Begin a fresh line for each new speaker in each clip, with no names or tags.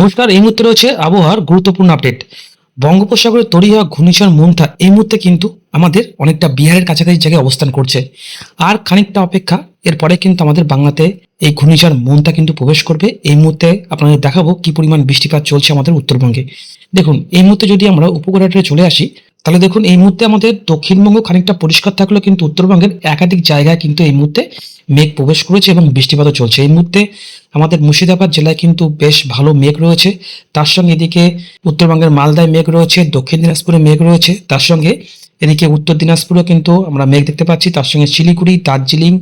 নমস্কার, এই মুহূর্তে রয়েছে আবহাওয়ার গুরুত্বপূর্ণ আপডেট বঙ্গোপসাগরে তৈরি হওয়া ঘূর্ণিঝড় মন্থা এই মুহূর্তে কিন্তু আমাদের অনেকটা বিহারের কাছাকাছি জায়গায় অবস্থান করছে। আর খানিকটা অপেক্ষা, এরপরে কিন্তু আমাদের বাংলাতে এই ঘূর্ণিঝড় মনটা কিন্তু প্রবেশ করবে। এই মুহূর্তে আপনাদের দেখাবো কি পরিমাণ বৃষ্টিপাত চলছে আমাদের উত্তরবঙ্গে। দেখুন, এই মুহূর্তে যদি আমরা উপকূলে চলে আসি তাহলে দেখুন, এই মুহূর্তে আমাদের দক্ষিণবঙ্গ খানিকটা পরিষ্কার থাকলেও কিন্তু উত্তরবঙ্গের একাধিক জায়গায় কিন্তু এই মুহূর্তে মেঘ প্রবেশ করেছে এবং বৃষ্টিপাতও চলছে। এই মুহূর্তে আমাদের মুর্শিদাবাদ জেলায় কিন্তু বেশ ভালো মেঘ রয়েছে। তার সঙ্গে এদিকে উত্তরবঙ্গের মালদায় মেঘ রয়েছে, দক্ষিণ দিনাজপুরে মেঘ রয়েছে। তার সঙ্গে এদিকে উত্তর দিনাজপুরেও কিন্তু আমরা মেঘ দেখতে পাচ্ছি। তার সঙ্গে শিলিগুড়ি, দার্জিলিং,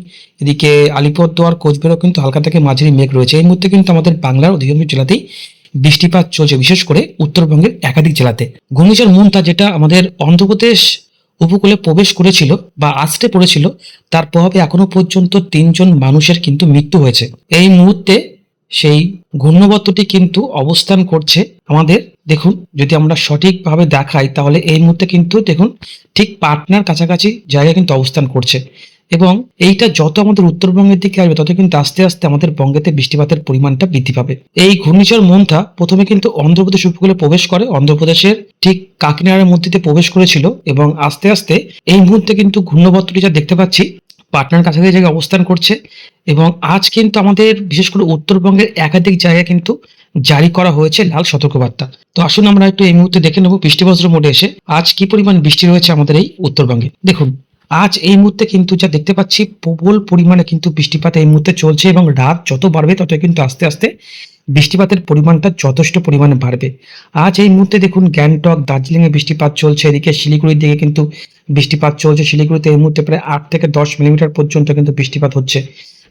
এদিকে আলিপুরদুয়ার, কোচবিহারও কিন্তু হালকা থেকে মাঝারি মেঘ রয়েছে। এই মুহূর্তে কিন্তু আমাদের বাংলার অধিকাংশ জেলাতেই বৃষ্টিপাত চলছে, বিশেষ করে উত্তরবঙ্গের একাধিক জেলাতে। ঘূর্ণিঝড় মুন্তা যেটা আমাদের অন্ধ্রপ্রদেশ উপকূলে প্রবেশ করেছিল বা আছড়ে পড়েছিল, তার প্রভাবে এখনও পর্যন্ত তিনজন মানুষের কিন্তু মৃত্যু হয়েছে। এই মুহূর্তে সেই ঘূর্ণবর্তটি কিন্তু অবস্থান করছে আমাদের। দেখুন, যদি আমরা সঠিকভাবে দেখাই, তাহলে এই মুহূর্তে কিন্তু দেখুন, ঠিক পাটনার কাছাকাছি জায়গায় কিন্তু অবস্থান করছে। এবং এইটা যত আমাদের উত্তরবঙ্গের দিকে আসবে, তত কিন্তু আস্তে আস্তে আমাদের বঙ্গেতে বৃষ্টিপাতের পরিমাণটা বৃদ্ধি পাবে। এই ঘূর্ণিঝড় মন্থা প্রথমে কিন্তু অন্ধ্রপ্রদেশ উপকূলে প্রবেশ করে। অন্ধ্রপ্রদেশের ঠিক কাকিনাড়ার মধ্যে প্রবেশ করেছিল এবং আস্তে আস্তে এই মুহূর্তে কিন্তু ঘূর্ণবর্তটি যা দেখতে পাচ্ছি। পাটনার কাছাকাছি জায়গায় অবস্থান করছে এবং আজ কিন্তু আমাদের বিশেষ করে উত্তরবঙ্গের একাধিক জায়গায় কিন্তু জারি করা হয়েছে লাল সতর্কবার্তা। তো আসুন আমরা একটু এই মুহূর্তে দেখে নেব বৃষ্টিবজ্র মোডে এসে আজ কি পরিমাণ বৃষ্টি রয়েছে আমাদের এই উত্তরবঙ্গে। দেখুন আজ এই মুহূর্তে কিন্তু যা দেখতে পাচ্ছি, প্রবল পরিমাণে কিন্তু বৃষ্টিপাত এই মুহূর্তে চলছে এবং রাত যত বাড়বে তত কিন্তু আস্তে আস্তে বৃষ্টিপাতের পরিমাণটা যথেষ্ট পরিমাণে বাড়বে। আজ এই মুহূর্তে দেখুন গ্যাংটক, দার্জিলিংয়ে বৃষ্টিপাত চলছে, এদিকে শিলিগুড়ির দিকে কিন্তু বৃষ্টিপাত চলছে। শিলিগুড়িতে এই মুহূর্তে প্রায় আট থেকে দশ মিলিমিটার পর্যন্ত কিন্তু বৃষ্টিপাত হচ্ছে।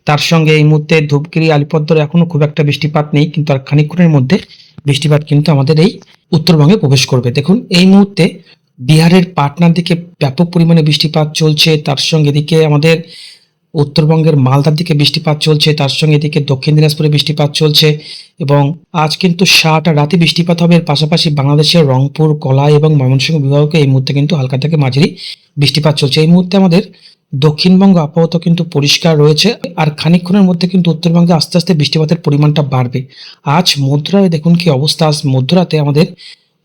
তার সঙ্গে এই মুহূর্তে ধূপগিরি আলিপদ্দরে এখনও খুব একটা বৃষ্টিপাত নেই, কিন্তু আর খানিকক্ষণের মধ্যে বৃষ্টিপাত কিন্তু আমাদের এই উত্তরবঙ্গে প্রবেশ করবে। দেখুন, এই মুহূর্তে বিহারের পাটনার দিকে ব্যাপক পরিমাণে বৃষ্টিপাত চলছে, তার সঙ্গে এদিকে আমাদের উত্তরবঙ্গের মালদার দিকে বৃষ্টিপাত চলছে, তার সঙ্গে এদিকে দক্ষিণ দিনাজপুরে বৃষ্টিপাত চলছে এবং আজ কিন্তু সারাটা রাতে বৃষ্টিপাত হবে। এর পাশাপাশি বাংলাদেশের রংপুর, কলাই এবং ময়মনসিংহ বিভাগকে এই মুহূর্তে কিন্তু হালকা থেকে মাঝারি বৃষ্টিপাত চলছে। এই মুহূর্তে আমাদের দক্ষিণবঙ্গ আপাতত কিন্তু পরিষ্কার রয়েছে আর খানিকক্ষণের মধ্যে কিন্তু উত্তরবঙ্গে আস্তে আস্তে বৃষ্টিপাতের পরিমাণটা বাড়বে। আজ মধ্যরাতে দেখুন কি অবস্থা, আজ মধ্যরাতে আমাদের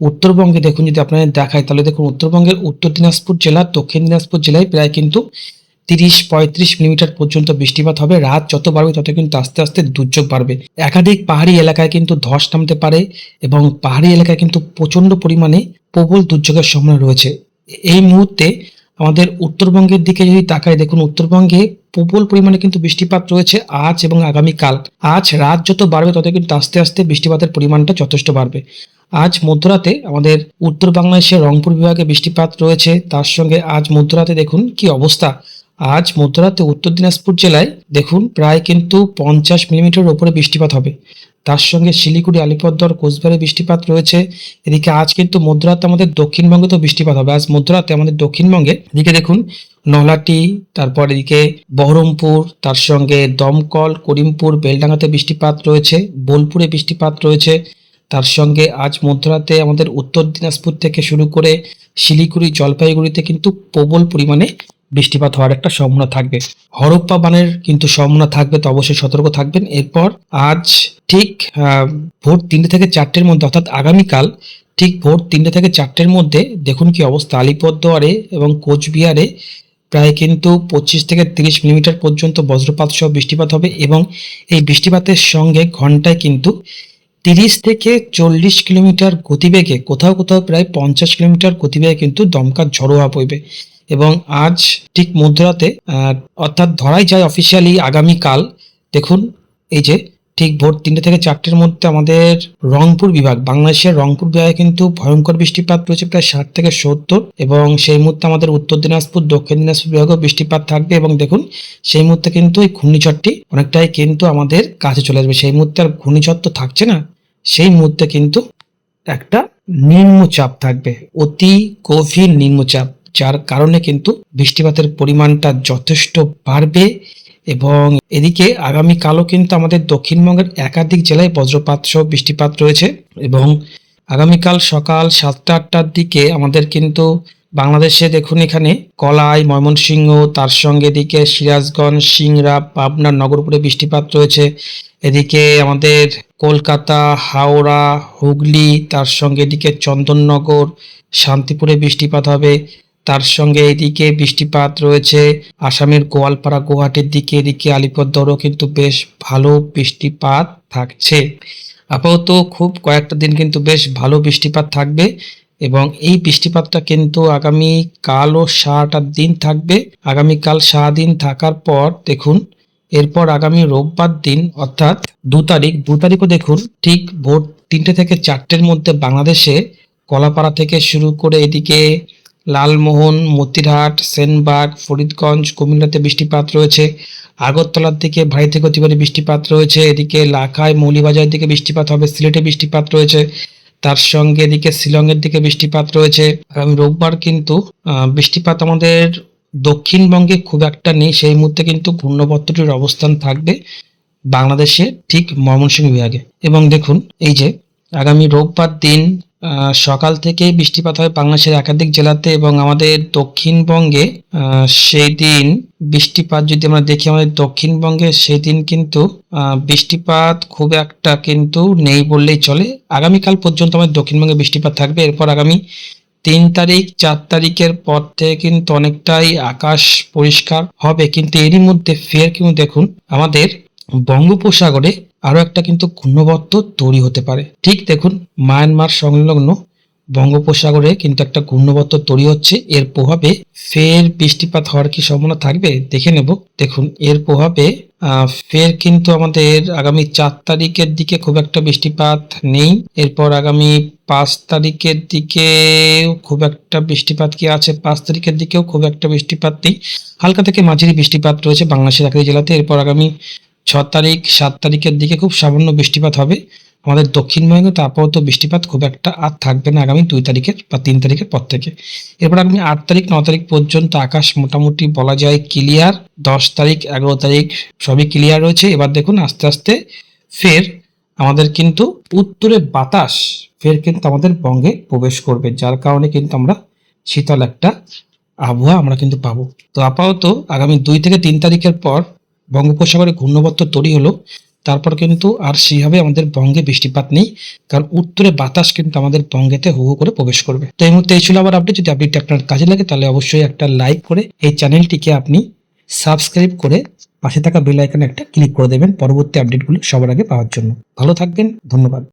উত্তরবঙ্গে দেখুন যদি আপনাদের দেখায়, তাহলে দেখুন উত্তরবঙ্গের উত্তর দিনাজপুর জেলা, দক্ষিণ দিনাজপুর জেলায় প্রায় কিন্তু তিরিশ পঁয়ত্রিশ মিলিমিটার পর্যন্ত বৃষ্টিপাত হবে। রাত যত বাড়বে, তত কিন্তু আস্তে আস্তে দুর্যোগ বাড়বে। একাধিক পাহাড়ি এলাকায় কিন্তু ধস নামতে পারে এবং পাহাড়ি এলাকায় কিন্তু প্রচণ্ড পরিমাণে প্রবল দুর্যোগের সম্ভাবনা রয়েছে। এই মুহূর্তে আমাদের উত্তরবঙ্গের দিকে যদি তাকাই, দেখুন উত্তরবঙ্গে প্রবল পরিমাণে কিন্তু বৃষ্টিপাত রয়েছে আজ এবং আগামীকাল। আজ রাত যত বাড়বে, তত কিন্তু আস্তে আস্তে বৃষ্টিপাতের পরিমাণটা যথেষ্ট বাড়বে। আজ মধ্যরাতে আমাদের উত্তর বাংলাদেশের রংপুর বিভাগে বৃষ্টিপাত রয়েছে। তার সঙ্গে আজ মধ্যরাতে দেখুন কি অবস্থা। আজ মধ্যরাতে উত্তর দিনাজপুর জেলায় দেখুন প্রায় কিন্তু পঞ্চাশ মিলিমিটার ওপরে বৃষ্টিপাত হবে। তার সঙ্গে শিলিগুড়ি, আলিপুরদুয়ার, কোচবিহারে বৃষ্টিপাত রয়েছে। এদিকে আজ কিন্তু মধ্যরাতে আমাদের দক্ষিণবঙ্গে তো বৃষ্টিপাত হবে। আজ মধ্যরাতে আমাদের দক্ষিণবঙ্গে এদিকে দেখুন নলাটি তারপর এদিকে বহরমপুর, তার সঙ্গে দমকল, করিমপুর, বেলডাঙ্গাতে বৃষ্টিপাত রয়েছে, বোলপুরে বৃষ্টিপাত রয়েছে। তার সঙ্গে আজ মধ্যরাতে আমাদের উত্তর দিনাজপুর থেকে শুরু করে শিলিগুড়ি, জলপাইগুড়িতে কিন্তু প্রবল পরিমাণে বৃষ্টিপাত হওয়ার একটা সম্ভাবনা থাকবে। হরপ্পা বানের কিন্তু সম্ভাবনা থাকবে, তো অবশ্যই সতর্ক থাকবেন। এরপর আজ ঠিক ভোর তিনটে থেকে চারটের মধ্যে, অর্থাৎ আগামীকাল ঠিক ভোর তিনটে থেকে চারটের মধ্যে দেখুন কি অবস্থা। আলিপুরদুয়ারে এবং কোচবিহারে প্রায় কিন্তু পঁচিশ থেকে তিরিশ মিলিমিটার পর্যন্ত বজ্রপাত সহ বৃষ্টিপাত হবে এবং এই বৃষ্টিপাতের সঙ্গে ঘন্টায় কিন্তু তিরিশ থেকে চল্লিশ কিলোমিটার গতিবেগে, কোথাও কোথাও প্রায় পঞ্চাশ কিলোমিটার গতিবেগে কিন্তু দমকা ঝড়ো হওয়া পড়বে এবং আজ ঠিক মধ্যরাতে অর্থাৎ ধরাই যায় অফিসিয়ালি আগামীকাল, দেখুন, এই যে ঠিক ভোর তিনটে থেকে চারটের মধ্যে আমাদের রংপুর বিভাগ, বাংলাদেশের রংপুর বিভাগে কিন্তু ভয়ঙ্কর বৃষ্টিপাত রয়েছে, প্রায় ষাট থেকে সত্তর। এবং সেই মুহূর্তে আমাদের উত্তর দিনাজপুর, দক্ষিণ দিনাজপুর বিভাগেও বৃষ্টিপাত থাকবে। এবং দেখুন, সেই মুহূর্তে কিন্তু এই ঘূর্ণিঝড়টি অনেকটাই কিন্তু আমাদের কাছে চলে আসবে। সেই মুহূর্তে আর ঘূর্ণিঝড় তো থাকছে না, সেই মুহূর্তে কিন্তু একটা নিম্নচাপ থাকবে, অতি গভীর নিম্নচাপ, যার কারণে কিন্তু বৃষ্টিপাতের পরিমাণটা যথেষ্ট বাড়বে। এবং এদিকে আগামীকালও কিন্তু আমাদের দক্ষিণবঙ্গের একাধিক জেলায় বজ্রপাত সহ বৃষ্টিপাত রয়েছে এবং আগামীকাল সকাল সাতটা আটটার দিকে আমাদের কিন্তু বাংলাদেশে দেখুন এখানে কলাই, ময়মনসিংহ, তার সঙ্গে এদিকে সিরাজগঞ্জ, সিংড়া, পাবনা, নগরপুরে বৃষ্টিপাত রয়েছে। এদিকে আমাদের কলকাতা, হাওড়া, হুগলি, তার সঙ্গে এদিকে চন্দননগর, শান্তিপুরে বৃষ্টিপাত হবে। তার সঙ্গে এদিকে বৃষ্টিপাত রয়েছে। আসামের গোয়ালপাড়া গুয়াহাটির দিকে, এদিকে আলিপুরদুয়ারও কিন্তু বেশ ভালো বৃষ্টিপাত থাকছে। আপাতত খুব কয়েকটা দিন কিন্তু বেশ ভালো বৃষ্টিপাত থাকবে এবং এই বৃষ্টিপাতটা কিন্তু আগামী ও সারাটা দিন থাকবে। আগামীকাল সারাদিন থাকার পর দেখুন, এরপর আগামী রোববার দিন, অর্থাৎ দু তারিখ, দু তারিখও দেখুন, ঠিক ভোর তিনটে থেকে চারটের মধ্যে বাংলাদেশে কলাপাড়া থেকে শুরু করে এদিকে লালমোহন, মতিরহাট, সেনবাগ, ফরিদগঞ্জ, কুমিল্লাতে বৃষ্টিপাত রয়েছে। আগরতলার দিকে ভারী থেকে অতি ভারী বৃষ্টিপাত রয়েছে। এদিকে লাখায় মৌলিবাজারের দিকে বৃষ্টিপাত হবে, সিলেটে বৃষ্টিপাত রয়েছে। তার সঙ্গে এদিকে শিলংয়ের দিকে বৃষ্টিপাত রয়েছে। আগামী রোববার কিন্তু বৃষ্টিপাত আমাদের দক্ষিণবঙ্গে খুব একটা নেই। সেই মুহূর্তে কিন্তু ঘূর্ণবর্তটির অবস্থান থাকবে বাংলাদেশে ঠিক ময়মনসিংহ বিভাগে। এবং দেখুন, এই যে আগামী রোববার দিন সকাল থেকে বৃষ্টিপাত হয় বাংলাদেশের একাধিক জেলাতে এবং আমাদের দক্ষিণবঙ্গে সেই দিন বৃষ্টিপাত যদি আমরা দেখি আমাদের দক্ষিণবঙ্গে, সেই দিন কিন্তু বৃষ্টিপাত খুব একটা কিন্তু নেই বললেই চলে। আগামীকাল পর্যন্ত আমাদের দক্ষিণবঙ্গে বৃষ্টিপাত থাকবে। এরপর আগামী তিন তারিখ, চার তারিখের পর থেকে কিন্তু অনেকটাই আকাশ পরিষ্কার হবে। কিন্তু এরই মধ্যে ফের কিন্তু দেখুন, আমাদের বঙ্গোপসাগরে আরও একটা কিন্তু ঘূর্ণবর্ত তৈরি হতে পারে। ঠিক দেখুন, মায়ানমার সংলগ্ন বঙ্গোপসাগরে কিন্তু একটা ঘূর্ণবর্ত তৈরি হচ্ছে। এর প্রভাবে ফের বৃষ্টিপাত হওয়ার কি সম্ভাবনা থাকবে? দেখে নেব। দেখুন, এর প্রভাবে ফের কিন্তু আমাদের আগামী চার তারিখের দিকে খুব একটা বৃষ্টিপাত নেই। এরপর আগামী পাঁচ তারিখের দিকে খুব একটা বৃষ্টিপাত কি আছে? পাঁচ তারিখের দিকেও খুব একটা বৃষ্টিপাত নেই। হালকা থেকে মাঝারি বৃষ্টিপাত রয়েছে বাংলাদেশের একাধিক জেলাতে। এরপর আগামী ছ তারিখ, সাত তারিখের দিকে খুব সামান্য বৃষ্টিপাত হবে। আমাদের দক্ষিণবঙ্গে তো আপাতত বৃষ্টিপাত খুব একটা আর থাকবে না আগামী দুই তারিখের বা তিন তারিখের পর থেকে। এরপর আগামী আট তারিখ, ন তারিখ পর্যন্ত আকাশ মোটামুটি বলা যায় ক্লিয়ার দশ তারিখ, এগারো তারিখ সবই ক্লিয়ার রয়েছে। এবার দেখুন আস্তে আস্তে ফের আমাদের কিন্তু উত্তরে বাতাস ফের কিন্তু আমাদের বঙ্গে প্রবেশ করবে, যার কারণে কিন্তু আমরা শীতল একটা আবহাওয়া আমরা কিন্তু পাবো। তো আপাতত আগামী দুই থেকে তিন তারিখের পর বঙ্গোপসাগরে ঘূর্ণবর্ত তৈরি হলো, তারপর কিন্তু আর সেইভাবে আমাদের বঙ্গে বৃষ্টিপাত নেই, কারণ উত্তরে বাতাস কিন্তু আমাদের বঙ্গেতে হু করে প্রবেশ করবে। তো এই মুহূর্তে এই ছিল আবার আপডেট যদি আপডেটটি আপনার কাজে লাগে, তাহলে অবশ্যই একটা লাইক করে এই চ্যানেলটিকে আপনি সাবস্ক্রাইব করে পাশে থাকা বেল আইকনে একটা ক্লিক করে দেবেন, পরবর্তী আপডেটগুলো সবার আগে পাওয়ার জন্য। ভালো থাকবেন, ধন্যবাদ।